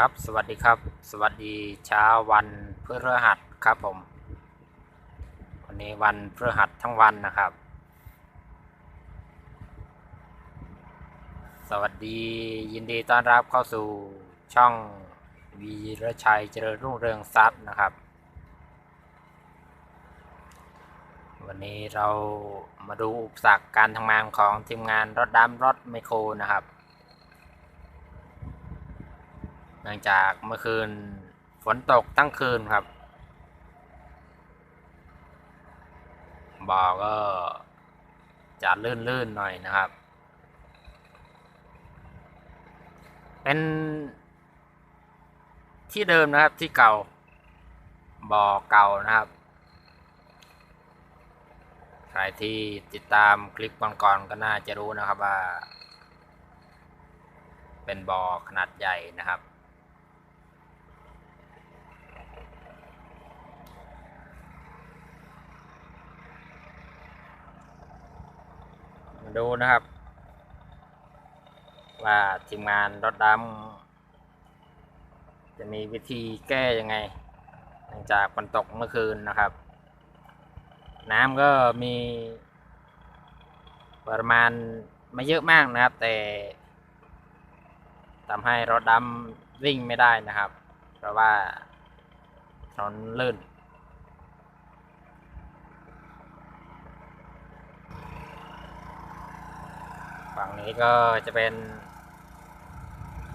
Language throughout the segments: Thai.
ครับ สวัสดีครับ สวัสดีเช้าวันพฤหัสครับผม วันนี้วันพฤหัสทั้งวันนะครับ สวัสดียินดีต้อนรับเข้าสู่ช่องวีรชัยเจริญรุ่งเรืองทรัพย์นะครับ วันนี้เรามาดูอุปสรรคการทำงานของทีมงานรถดำรถไมโครนะครับ เนื่องจากเมื่อคืนฝนตกตั้งคืนครับบ่อก็จะลื่นๆหน่อยนะครับ เป็นที่เดิมนะครับที่เก่าบ่อเก่านะครับ ใครที่ติดตามคลิปก่อนๆก็น่าจะรู้นะครับว่า เป็นบ่อขนาดใหญ่นะครับ ดูนะครับ ว่าทีมงานรถดำจะมีวิธีแก้ยังไงหลังจากฝนตกเมื่อคืนนะครับ น้ำก็มีปริมาณไม่เยอะมากนะครับ แต่ทำให้รถดำวิ่งไม่ได้นะครับ เพราะว่าถนนลื่น ฝั่งนี้ก็จะเป็น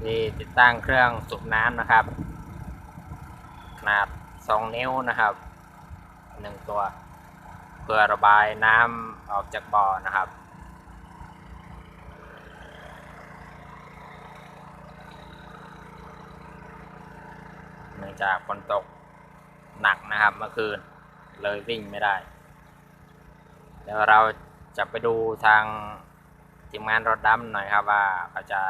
ที่ติดตั้งเครื่องสูบน้ำนะครับ ขนาด 2 นิ้วนะครับ 1 ตัว เพื่อระบายน้ำออกจากบ่อนะครับเนื่องจากฝนตกหนักนะครับเมื่อคืนเลยวิ่งไม่ได้ เดี๋ยวเราจะไปดูทาง ทีมงานรถดำหน่อยครับว่าเขาจะ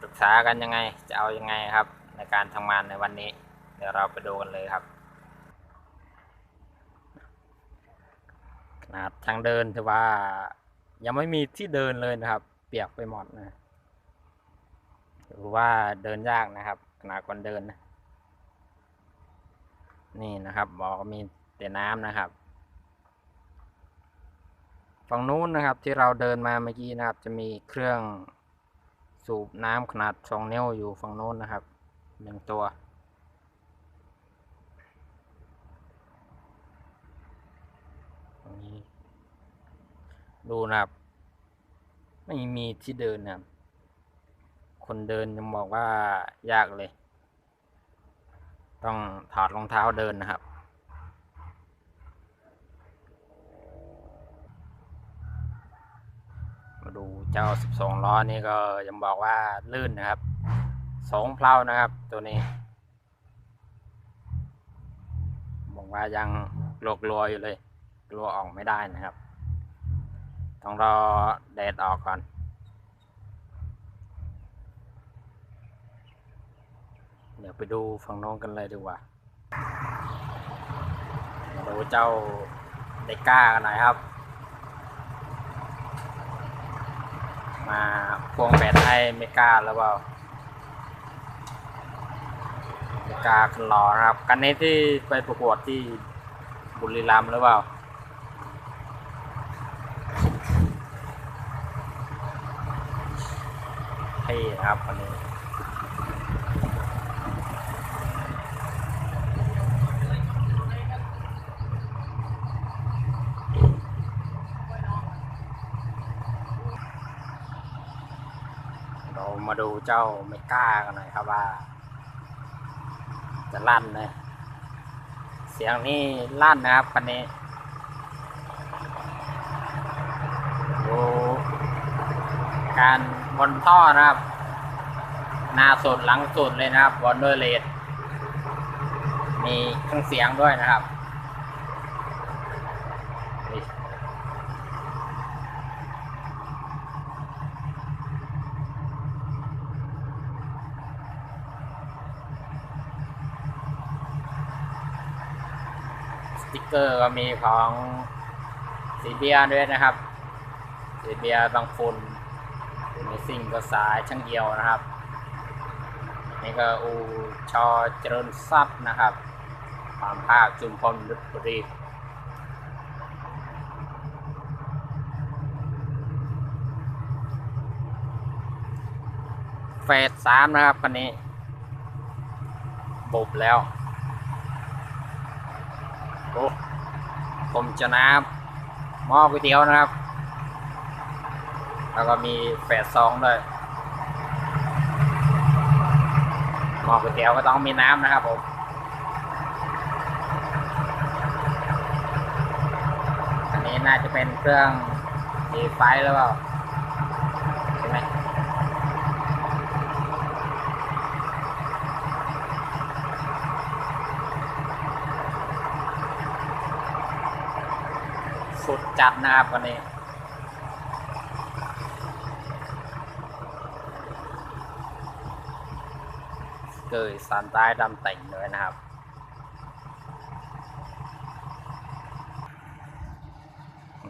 ปรึกษากันยังไงจะเอายังไงครับ ในการทำงานในวันนี้ เดี๋ยวเราไปดูกันเลยครับขนาดทางเดินถือว่ายังไม่มีที่เดินเลยนะครับ เปียกไปหมดนะถือว่าเดินยากนะครับขนาดคนเดินนะนี่นะครับบอกว่ามีแต่น้ำนะครับ ฝั่งนู้นนะครับที่เราเดินมาเมื่อกี้นะครับ จะมีเครื่องสูบน้ำขนาดสองนิ้วอยู่ฝั่งนู้นนะครับหนึ่งตัวตรงนี้ดูนะครับ ไม่มีที่เดินนะครับ คนเดินยังบอกว่ายากเลย ต้องถอดรองเท้าเดินนะครับ มา ดูเจ้า 12 ล้อนี่ก็ยังบอกว่าลื่นนะครับสองเพลานะครับ ตัวนี้ บอกว่ายังกลัวกลัวๆอยู่เลยกลัวออกไม่ได้นะครับ ต้องรอแดดออกก่อนเดี๋ยวไปดูฝั่งน้นกันเลยดีกว่ามาดูเจ้าเดก้ากันหน่อยครับ มาพวงแบตให้เมกาแล้วเปล่าเมกาคันหล่อนะครับกันนี้ที่ไปประกวดที่บุรีรัมย์หรือเปล่าเท่ครับคันนี้ เรามา ดูเจ้าเมก้ากันหน่อยครับว่า จะลั่นเลยเสียงนี่ลั่นนะครับคันนี้ดูการบนท่อนะครับ หน้าสุดหลังสุดเลยนะครับบนด้วยเลดมีเครื่องเสียงด้วยนะครับ ติกเกอร์ก็มีของสีเบียร์ด้วยนะครับสีเบียร์บางฝุ่นมีซิ่งก็สายช่างเอียวนะครับ นี่ก็อูชอเจริญทรัพย์นะครับ ความภาคจุมพลลพบุรีเฟสสามนะครับคันนี้บุบแล้ว ผมจะน้ำหม้อก๋วยเตี๋ยวนะครับ แล้วก็มีแฟดซองด้วยหม้อก๋วยเตี๋ยวก็ต้องมีน้ำนะครับผมอันนี้น่าจะเป็นเครื่องดีไฟหรือเปล่าใช่ไหมสุด จัดนะครับวันนี้เกยสันใต้ดำแต่งเลยนะครับ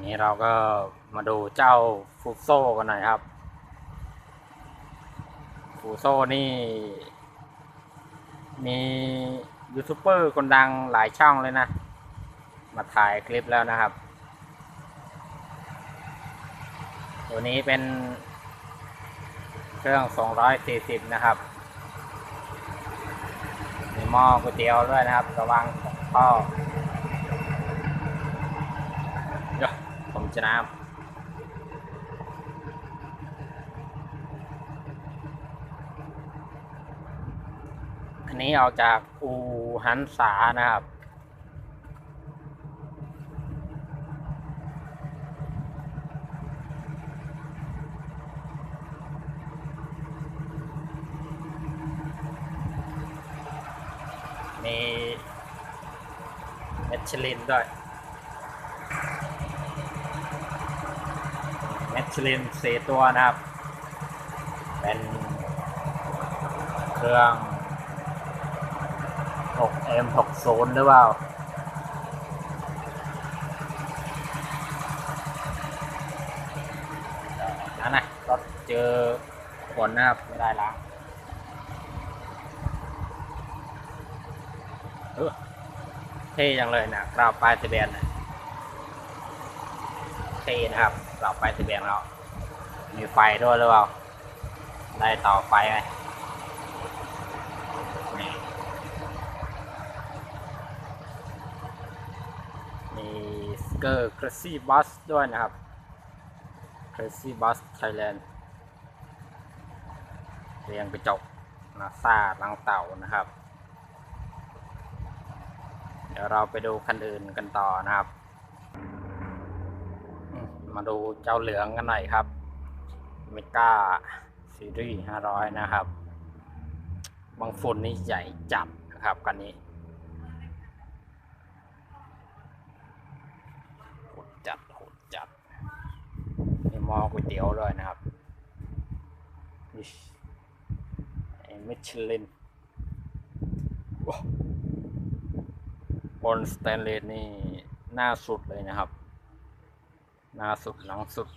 นี้เราก็มาดูเจ้าฟูโซกันหน่อยครับ ฟูโซนี่ มียูทูบเบอร์คนดังหลายช่องเลยนะ มาถ่ายคลิปแล้วนะครับ ตัวนี้เป็น เครื่อง 240 นะครับมีหม้อก๋วยเตี๋ยวด้วยนะครับ ระวังท่อเดี๋ยวผมจะน้ำอันนี้ออกจากอูหันษานะครับ มีเม ชลินด้วยเมชลินสี่ตัวนะครับ เป็นเครื่อง 6M60 หรือเปล่านั่นนะรถเจอฝนนะครับ ไม่ได้ล้างเออ เท่จังเลยนะกราวป้ายทะเบียนนะเท่นะครับกราวป้ายทะเบียนเรามีไฟด้วยหรือเปล่า ได้ต่อไฟไหมนี่มีสเกอร์ครซี่บัสด้วยนะครับครซี่บัสไทยแลนด์เรียงกระจกนาซาลังเต่านะครับ เดี๋ยวเราไปดูคันอื่นกันต่อนะครับ มาดูเจ้าเหลืองกันหน่อยครับเมกาซีรีส์500 นะครับ บางฝุ่นนี่ใหญ่จัดนะครับกันนี้โหดจัดโหดจัดมีหม้อก๋วยเตี๋ยวด้วยนะครับไอ้มิชลินว้า บนสแตนเลสนี่หน้าสุดเลยนะครับ หน้าสุดหลังสุด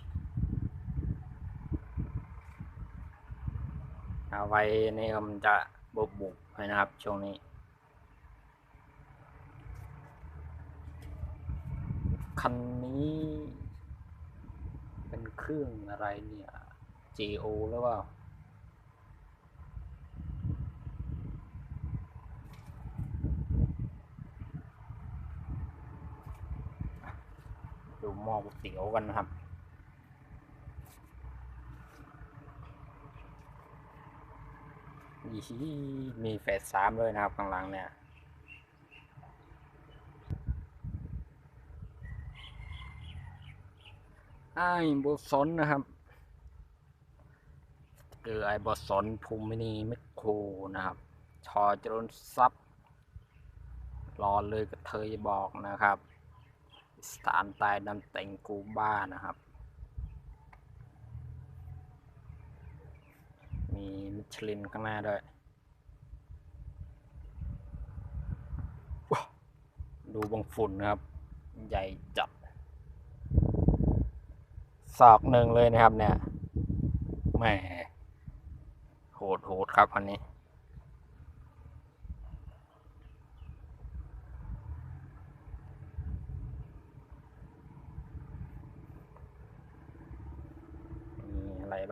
เอาไว้นี่มันจะบุบบุบๆหน่อยนะครับ ช่วงนี้ คันนี้ เป็นเครื่องอะไรเนี่ย GO หรือเปล่า ดูหม้ อก๋วยเตี๋ยวกันนะครับอีมีเฟสสามด้วยนะครับข้างหลังเนี่ยไอ้บอสนนะครับเคือไอ้บอสนภูมินีเมคโครนะครับ ชอจริญทรัพย์รอเลยกระเทยบอกนะครับ สถานใต้ดำแต่งกูบ้านะครับ มีมิชลินข้างหน้าด้วยว้าวดูบางฝุ่นนะครับ ใหญ่จัดศอกหนึ่งเลยนะครับเนี่ยแหมโหดโหดครับอันนี้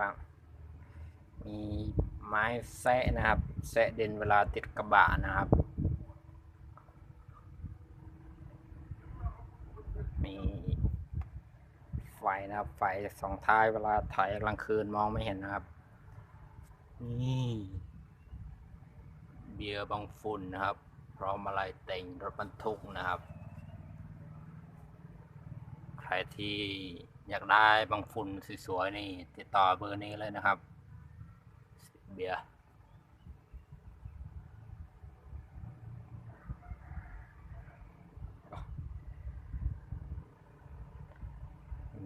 บ้าง มีไม้แซะนะครับแซะเดินเวลาติดกระบะนะครับ มีไฟนะครับไฟสองท้ายเวลาถ่ายกลางคืนมองไม่เห็นนะครับ นี่ เบียร์บางฝุ่นนะครับ พร้อมอะไรแต่งรถบรรทุกนะครับ ใครที่ อยากได้บางฝุ่นสวยๆนี่ ติดต่อเบอร์นี้เลยนะครับ เบียร์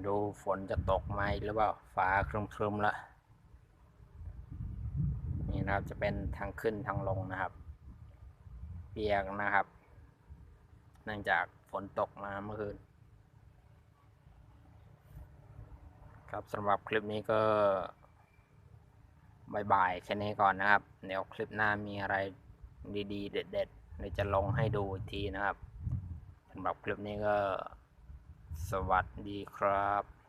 ดูฝนจะตกไหมหรือเปล่าฟ้าครึมๆล้วนี่นะครับจะเป็นทางขึ้นทางลงนะครับ เปียกนะครับ เนื่องจากฝนตกมาเมื่อคืน ครับสำหรับคลิปนี้ก็บายบายแค่นี้ก่อนนะครับ เดี๋ยวคลิปหน้ามีอะไรดีๆ เด็ดๆเดี๋ยวจะลงให้ดูอีกทีนะครับสำหรับคลิปนี้ก็สวัสดีครับ